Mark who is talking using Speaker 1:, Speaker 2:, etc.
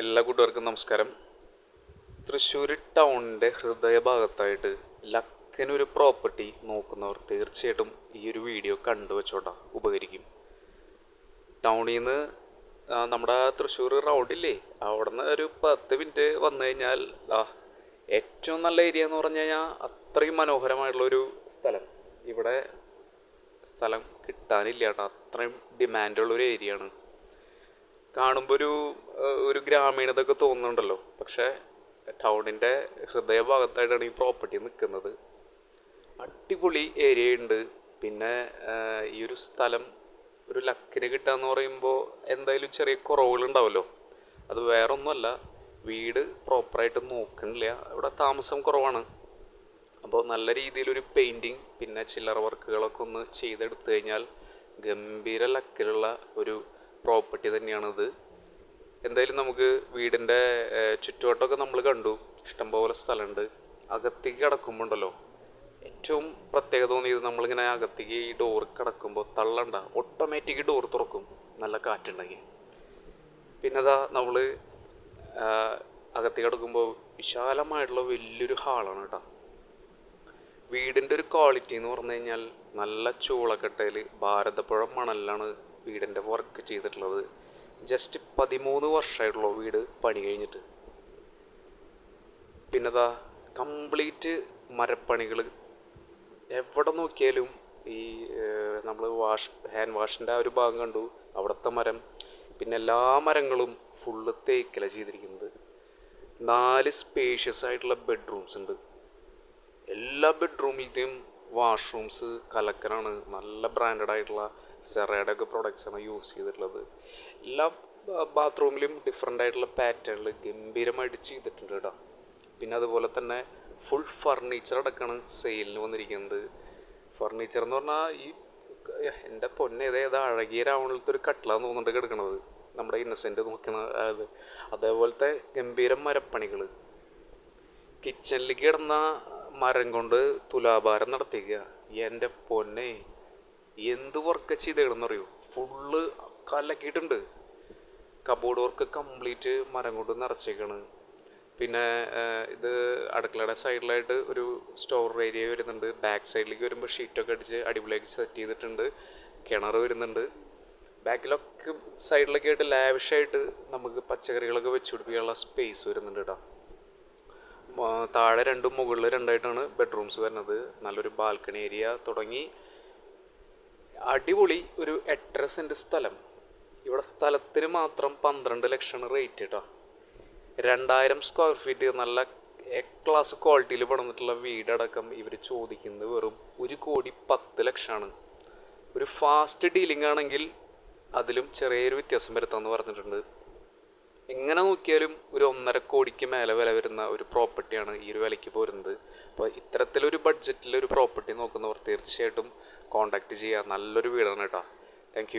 Speaker 1: എല്ലാ കൂട്ടുകാർക്കും നമസ്കാരം. തൃശ്ശൂർ ടൗണിന്റെ ഹൃദയഭാഗത്തായിട്ട് ലക്കനൊരു പ്രോപ്പർട്ടി നോക്കുന്നവർ തീർച്ചയായിട്ടും ഈ ഒരു വീഡിയോ കണ്ടു വെച്ചോട്ടാ ഉപകരിക്കും. ടൗണിൽ നിന്ന് നമ്മുടെ തൃശ്ശൂർ റൗണ്ടില്ലേ അവിടെ നിന്ന് ഒരു പത്ത് മിനിറ്റ് വന്നു കഴിഞ്ഞാൽ ആ ഏറ്റവും നല്ല ഏരിയ എന്ന് പറഞ്ഞു കഴിഞ്ഞാൽ അത്രയും മനോഹരമായിട്ടുള്ളൊരു സ്ഥലം. ഇവിടെ സ്ഥലം കിട്ടാനില്ല കേട്ടോ അത്രയും ഡിമാൻഡുള്ളൊരു ഏരിയ ആണ്. കാണുമ്പോൾ ഒരു ഒരു ഗ്രാമീണതൊക്കെ തോന്നുന്നുണ്ടല്ലോ. പക്ഷേ ടൗണിന്റെ ഹൃദയഭാഗത്തായിട്ടാണ് ഈ പ്രോപ്പർട്ടി നിൽക്കുന്നത്. അടിപൊളി ഏരിയ ഉണ്ട് പിന്നെ ഈ ഒരു സ്ഥലം ഒരു ലക്കിന് കിട്ടാന്ന് പറയുമ്പോൾ എന്തായാലും ചെറിയ കുറവുകളുണ്ടാവുമല്ലോ അത് വേറൊന്നുമല്ല. വീട് പ്രോപ്പറായിട്ട് നോക്കണില്ല ഇവിടെ താമസം കുറവാണ്. അപ്പോൾ നല്ല രീതിയിലൊരു പെയിന്റിങ് പിന്നെ ചില്ലറ വർക്കുകളൊക്കെ ഒന്ന് ചെയ്തെടുത്തു കഴിഞ്ഞാൽ ഗംഭീര ലക്കിലുള്ള ഒരു പ്രോപ്പർട്ടി തന്നെയാണത്. എന്തായാലും നമുക്ക് വീടിന്റെ ചുറ്റുവട്ടമൊക്കെ നമ്മൾ കണ്ടു. ഇഷ്ടംപോലെ സ്ഥലമുണ്ട് അകത്തേക്ക് കിടക്കുമ്പോണ്ടല്ലോ ഏറ്റവും പ്രത്യേകത തോന്നിയത് നമ്മളിങ്ങനെ അകത്തേക്ക് ഈ ഡോർ കിടക്കുമ്പോൾ തള്ളണ്ട. ഓട്ടോമാറ്റിക് ഡോർ തുറക്കും. നല്ല കാറ്റുണ്ടെങ്കിൽ. പിന്നെ അതാ നമ്മൾ അകത്തേക്ക് കിടക്കുമ്പോൾ വിശാലമായിട്ടുള്ള വലിയൊരു ഹാളാണ് കേട്ടോ. വീടിന്റെ ഒരു ക്വാളിറ്റി എന്ന് പറഞ്ഞു കഴിഞ്ഞാൽ നല്ല ചൂളക്കട്ടയിൽ ഭാരതപ്പുഴ മണലിലാണ് വീടിന്റെ വർക്ക് ചെയ്തിട്ടുള്ളത്. ജസ്റ്റ് പതിമൂന്ന് വർഷമായിട്ടുള്ള വീട് പണി കഴിഞ്ഞിട്ട്. പിന്നെതാ കംപ്ലീറ്റ് മരപ്പണികൾ എവിടെ നോക്കിയാലും ഈ നമ്മൾ വാഷ് ഹാൻഡ് വാഷിന്റെ ആ ഒരു ഭാഗം കണ്ടു. അവിടുത്തെ മരം. പിന്നെ എല്ലാ മരങ്ങളും ഫുള്ള് തേക്കില ചെയ്തിരിക്കുന്നത്. നാല് സ്പേഷ്യസ് ആയിട്ടുള്ള ബെഡ്റൂംസ് ഉണ്ട്. എല്ലാ ബെഡ്റൂമിലത്തെയും വാഷ്റൂംസ് കലക്കനാണ് നല്ല ബ്രാൻഡഡ് ആയിട്ടുള്ള സെറയുടെ ഒക്കെ പ്രൊഡക്ട്സ് ആണ് യൂസ് ചെയ്തിട്ടുള്ളത്. എല്ലാ ബാത്റൂമിലും ഡിഫറെന്റ് ആയിട്ടുള്ള പാറ്റേണിൽ ഗംഭീരമായിട്ട് ചെയ്തിട്ടുണ്ട് കേട്ടോ. പിന്നെ അതുപോലെ തന്നെ ഫുൾ ഫർണിച്ചർ അടക്കമാണ് സെയിലിന് വന്നിരിക്കുന്നത്. ഫർണിച്ചർ എന്ന് പറഞ്ഞാൽ ഈ എന്റെ പൊന്നെ ഇതേ ഏതാ അഴകിയ രാവണത്തെ ഒരു കട്ടിലാന്ന് തോന്നുന്നുണ്ട് കിടക്കണത്. നമ്മുടെ ഇന്നസെന്റ് നോക്കണ അത്. അതേപോലത്തെ ഗംഭീരം മരപ്പണികൾ കിച്ചണിലേക്ക് കിടന്ന മരം കൊണ്ട് തുലാഭാരം നടത്തിക്കുക. എന്റെ പൊന്നെ എന്ത് വർക്ക് ചെയ്തേണെന്നറിയോ ഫുള്ള് കലക്കിയിട്ടുണ്ട്. കബോർഡ് വർക്ക് കംപ്ലീറ്റ് മരം കൊണ്ട് നിറച്ചേക്കാണ്. പിന്നെ ഇത് അടുക്കളയുടെ സൈഡിലായിട്ട് ഒരു സ്റ്റോർ ഏരിയ വരുന്നുണ്ട്. ബാക്ക് സൈഡിലേക്ക് വരുമ്പോൾ ഷീറ്റൊക്കെ അടിച്ച് അടിപൊളിയാക്കി സെറ്റ് ചെയ്തിട്ടുണ്ട്. കിണർ വരുന്നുണ്ട്. ബാക്കിലൊക്കെ സൈഡിലൊക്കെ ആയിട്ട് ലാവിഷായിട്ട് നമുക്ക് പച്ചക്കറികളൊക്കെ വെച്ച് പിടിപ്പിക്കാനുള്ള സ്പേസ് വരുന്നുണ്ട് കേട്ടോ താഴെ രണ്ടും മുകളിൽ രണ്ടായിട്ടാണ് ബെഡ്റൂംസ് വരുന്നത്. നല്ലൊരു ബാൽക്കണി ഏരിയ തുടങ്ങി. അടിപൊളി ഒരു എട്ടര സ്ഥലം. ഇവിടെ സ്ഥലത്തിന് മാത്രം പന്ത്രണ്ട് ലക്ഷമാണ് റേറ്റ് കേട്ടോ രണ്ടായിരം സ്ക്വയർ ഫീറ്റ് നല്ല എ ക്ലാസ് ക്വാളിറ്റിയിൽ പണിതിട്ടുള്ള വീടടക്കം ഇവർ ചോദിക്കുന്നത് വെറും ഒരു കോടി പത്ത് ലക്ഷമാണ് ഒരു ഫാസ്റ്റ് ഡീലിംഗ് ആണെങ്കിൽ അതിലും ചെറിയൊരു വ്യത്യാസം വരുത്താമെന്ന് പറഞ്ഞിട്ടുണ്ട്. എങ്ങനെ നോക്കിയാലും ഒരു ഒന്നര കോടിക്ക് മേലെ വില വരുന്ന ഒരു പ്രോപ്പർട്ടിയാണ് ഈ ഒരു വിലയ്ക്ക് പോരുന്നത്. അപ്പോൾ ഇത്തരത്തിലൊരു ബഡ്ജറ്റിൽ ഒരു പ്രോപ്പർട്ടി നോക്കുന്നവർ തീർച്ചയായിട്ടും കോൺടാക്റ്റ് ചെയ്യുക നല്ലൊരു വീടാണ് കേട്ടോ. താങ്ക്